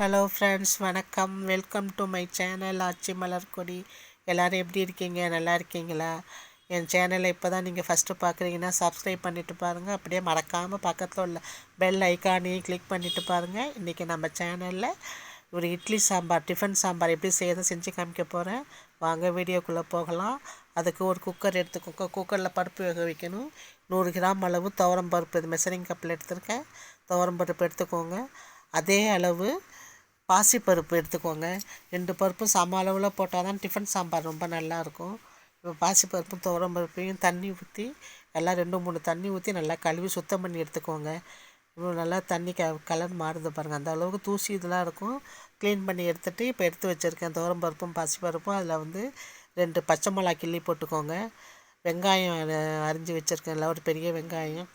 Hello friends வணக்கம். Welcome to my channel Aachi Malarkodi. எல்லோரும் எப்படி இருக்கீங்க? நல்லா இருக்கீங்களா? என் சேனலை இப்போ தான் நீங்கள் ஃபஸ்ட்டு பார்க்குறீங்கன்னா சப்ஸ்கிரைப் பண்ணிவிட்டு பாருங்கள் அப்படியே மறக்காமல் பக்கத்தில் உள்ள பெல் ஐக்கானையும் கிளிக் பண்ணிவிட்டு பாருங்கள் இன்றைக்கி நம்ம சேனலில் ஒரு இட்லி சாம்பார் டிஃபன் சாம்பார் எப்படி செய்யறது செஞ்சு காமிக்க போகிறேன் வாங்க வீடியோக்குள்ளே போகலாம். அதுக்கு ஒரு குக்கர் எடுத்துக்கோங்க குக்கரில் பருப்பு வேக வைக்கணும். நூறு கிராம் அளவு துவரம் பருப்பு இது மெசரிங் கப்பில் எடுத்திருக்கேன். துவரம் பருப்பு எடுத்துக்கோங்க. அதே அளவு பாசிப்பருப்பு எடுத்துக்கோங்க. ரெண்டு பருப்பும் சம அளவில் போட்டால் தான் டிஃபன் சாம்பார் ரொம்ப நல்லாயிருக்கும். இப்போ பாசிப்பருப்பும் துவரம் பருப்பையும் தண்ணி ஊற்றி நல்லா ரெண்டு மூணு தண்ணி ஊற்றி நல்லா கழுவி சுத்தம் பண்ணி எடுத்துக்கோங்க. இவ்வளோ நல்லா தண்ணி க கலர் மாறுது பாருங்கள் அந்த அளவுக்கு தூசி இதெல்லாம் இருக்கும். க்ளீன் பண்ணி எடுத்துகிட்டு இப்போ எடுத்து வச்சுருக்கேன். துவரம் பருப்பும் பாசிப்பருப்பும். அதில் வந்து ரெண்டு பச்சை மிளகா கிள்ளி போட்டுக்கோங்க. வெங்காயம் அரிஞ்சு வச்சுருக்கேன். இல்லை ஒரு பெரிய வெங்காயம்.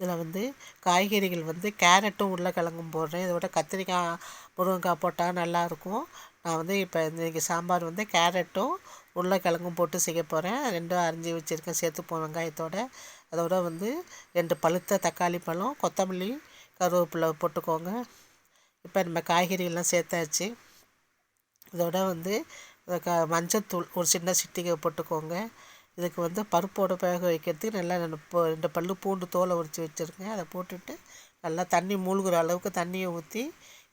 இதில் வந்து காய்கறிகள் வந்து கேரட்டும் உருளைக்கிழங்கும் போடுறேன். இதோட கத்திரிக்காய் முருங்கைக்காய் போட்டால் நல்லாயிருக்கும். நான் வந்து இப்போ இன்றைக்கி சாம்பார் வந்து கேரட்டும் உருளைக்கிழங்கும் போட்டு செய்ய போகிறேன். ரெண்டும் அரிஞ்சு வச்சுருக்கேன். சேர்த்துப்போம் வெங்காயத்தோட. அதோட வந்து ரெண்டு பழுத்த தக்காளி பழம் கொத்தமல்லி கருவேப்பிலை போட்டுக்கோங்க. இப்போ நம்ம காய்கறிகள்லாம் சேர்த்தாச்சு. இதோட வந்து க மஞ்சத்தூள் ஒரு சின்ன சிட்டிகை போட்டுக்கோங்க. இதுக்கு வந்து பருப்போடு வேக வைக்கிறதுக்கு நல்லா இப்போ ரெண்டு பல் பூண்டு தோலை உரித்து வச்சுருக்கேன். அதை போட்டுட்டு நல்லா தண்ணி மூழ்கிற அளவுக்கு தண்ணியை ஊற்றி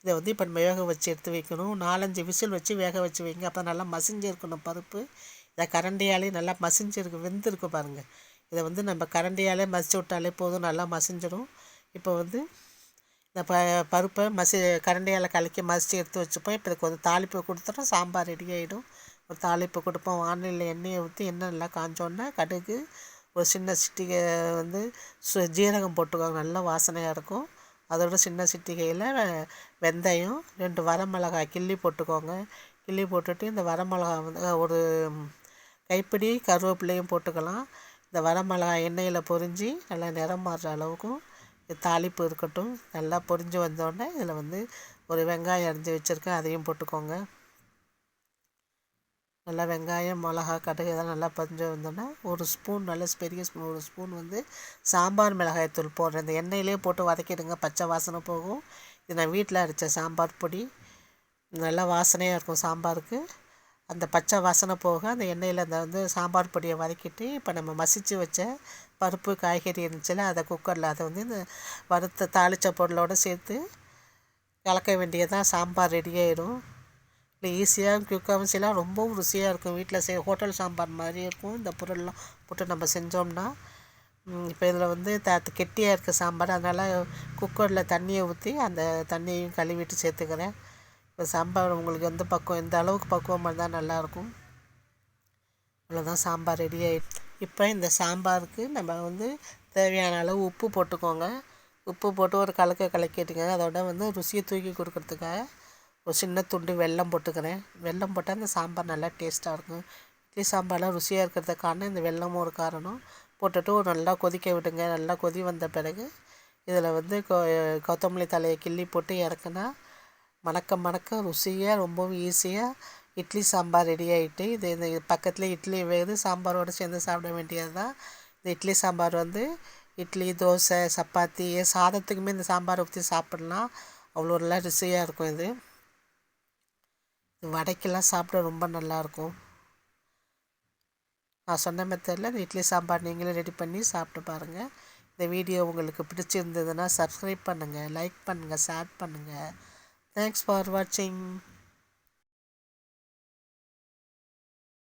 இதை வந்து இப்போ நம்ம வேக வச்சு எடுத்து வைக்கணும். நாலஞ்சு விசில் வச்சு வேக வச்சு வைங்க. அப்போ நல்லா மசிஞ்சிருக்கணும் பருப்பு. இதை கரண்டியாலே நல்லா மசிஞ்சிருக்கு வெந்திருக்கு பாருங்கள் இதை வந்து நம்ம கரண்டியாலே மசிச்சு விட்டாலே போதும் நல்லா மசிஞ்சிடும் இப்போ வந்து இந்த ப பருப்பை மசி கரண்டியால் கலக்கி மசித்து எடுத்து வச்சுப்போம். இப்போ இதுக்கு வந்து தாளிப்பு கொடுத்துட்டோம். சாம்பார் ரெடி ஆகிடும் ஒரு தாளிப்பு கொடுப்போம். வானிலையில் எண்ணெயை ஊற்றி எண்ணெய் நல்லா காஞ்சோடனே கடுகு ஒரு சின்ன சிட்டிகை வந்து சு ஜீரகம் போட்டுக்கோங்க. நல்லா வாசனையாக இருக்கும். அதோட சின்ன சிட்டிகையில் வெந்தயம் ரெண்டு வரமிளகாய் கிள்ளி போட்டுக்கோங்க. கிள்ளி போட்டுட்டு இந்த வரமிளகாய் வந்து ஒரு கைப்பிடி கருவேப்பிலையும் போட்டுக்கலாம். இந்த வரமிளகாய் எண்ணெயில் பொரிஞ்சு நல்லா நிறம் மாறுற அளவுக்கும் தாளிப்பு இருக்கட்டும். நல்லா பொரிஞ்சு வந்தோடனே இதில் வந்து ஒரு வெங்காயம் அரிஞ்சு வச்சுருக்கேன். அதையும் போட்டுக்கோங்க. நல்லா வெங்காயம் மிளகா கடுகு இதெல்லாம் நல்லா பதிஞ்சு வந்தோன்னா ஒரு ஸ்பூன் நல்ல பெரிய ஸ்பூன் ஒரு ஸ்பூன் வந்து சாம்பார் மிளகாய் தூள் போடுறேன். இந்த எண்ணெயிலே போட்டு வதக்கிடுங்க. பச்சை வாசனை போகும். இது நான் வீட்டில் அரைச்ச சாம்பார் பொடி. நல்லா வாசனையாக இருக்கும் சாம்பாருக்கு. அந்த பச்சை வாசனை போக அந்த எண்ணெயில் அந்த வந்து சாம்பார் பொடியை வதக்கிட்டு இப்போ நம்ம மசித்து வச்ச பருப்பு காய்கறி இருந்துச்சுல அதை குக்கரில் அதை வந்து இந்த வறுத்த தாளித்த பொருளோடு சேர்த்து கலக்க வேண்டியதான் சாம்பார் ரெடி ஆகிடும் இல்லை ஈஸியாக குயிக்காகவும் செய்யலாம். ரொம்பவும் ருசியாக இருக்கும். வீட்டில் செய் ஹோட்டல் சாம்பார் மாதிரி இருக்கும். இந்த பொருள்லாம் போட்டு நம்ம செஞ்சோம்னா இப்போ இதில் வந்து த கெட்டியாக இருக்க சாம்பார். அதனால் குக்கரில் தண்ணியை ஊற்றி அந்த தண்ணியையும் கழுவிட்டு சேர்த்துக்கிறேன். இப்போ சாம்பார் உங்களுக்கு எந்த பக்குவம் எந்த அளவுக்கு பக்குவமாக இருந்தால் நல்லாயிருக்கும். அவ்வளோதான் சாம்பார் ரெடி ஆகிடுச்சு இப்போ இந்த சாம்பாருக்கு நம்ம வந்து தேவையான அளவு உப்பு போட்டுக்கோங்க. உப்பு போட்டு ஒரு கலக்க கலக்கிட்டுங்க. அதோட வந்து ருசியை தூக்கி கொடுக்குறதுக்காக ஒரு சின்ன துண்டு வெல்லம் போட்டுக்கிறேன். வெல்லம் போட்டால் அந்த சாம்பார் நல்லா டேஸ்ட்டாக இருக்கும். இட்லி சாம்பார்லாம் ருசியாக இருக்கிறதுக்கான காரணம் இந்த வெல்லமும் ஒரு காரணம். போட்டுட்டு நல்லா கொதிக்க விடுங்க. நல்லா கொதி வந்த பிறகு இதில் வந்து கொ கொத்தமல்லி தலையை கிள்ளி போட்டு இறக்குனா மணக்க மணக்க ருசியாக ரொம்பவும் ஈஸியாக இட்லி சாம்பார் ரெடி ஆகிட்டு இது இந்த பக்கத்தில் இட்லி வேகுது. சாம்பாரோடு சேர்ந்து சாப்பிட வேண்டியது தான் இந்த இட்லி சாம்பார் வந்து இட்லி தோசை சப்பாத்தி சாதத்துக்குமே இந்த சாம்பார் ஊற்றி சாப்பிட்லாம். அவ்வளோ நல்லா ருசியாக இருக்கும் இது. வடைக்கெல்லாம் சாப்பிட ரொம்ப நல்லாயிருக்கும். நான் சொன்ன மெத்தடில் இட்லி சாம்பார் நீங்களே ரெடி பண்ணி சாப்பிட்டு பாருங்கள் இந்த வீடியோ உங்களுக்கு பிடிச்சிருந்ததுன்னா சப்ஸ்கிரைப் பண்ணுங்கள் லைக் பண்ணுங்கள் ஷேர் பண்ணுங்கள் தேங்க்ஸ் ஃபார் வாட்சிங்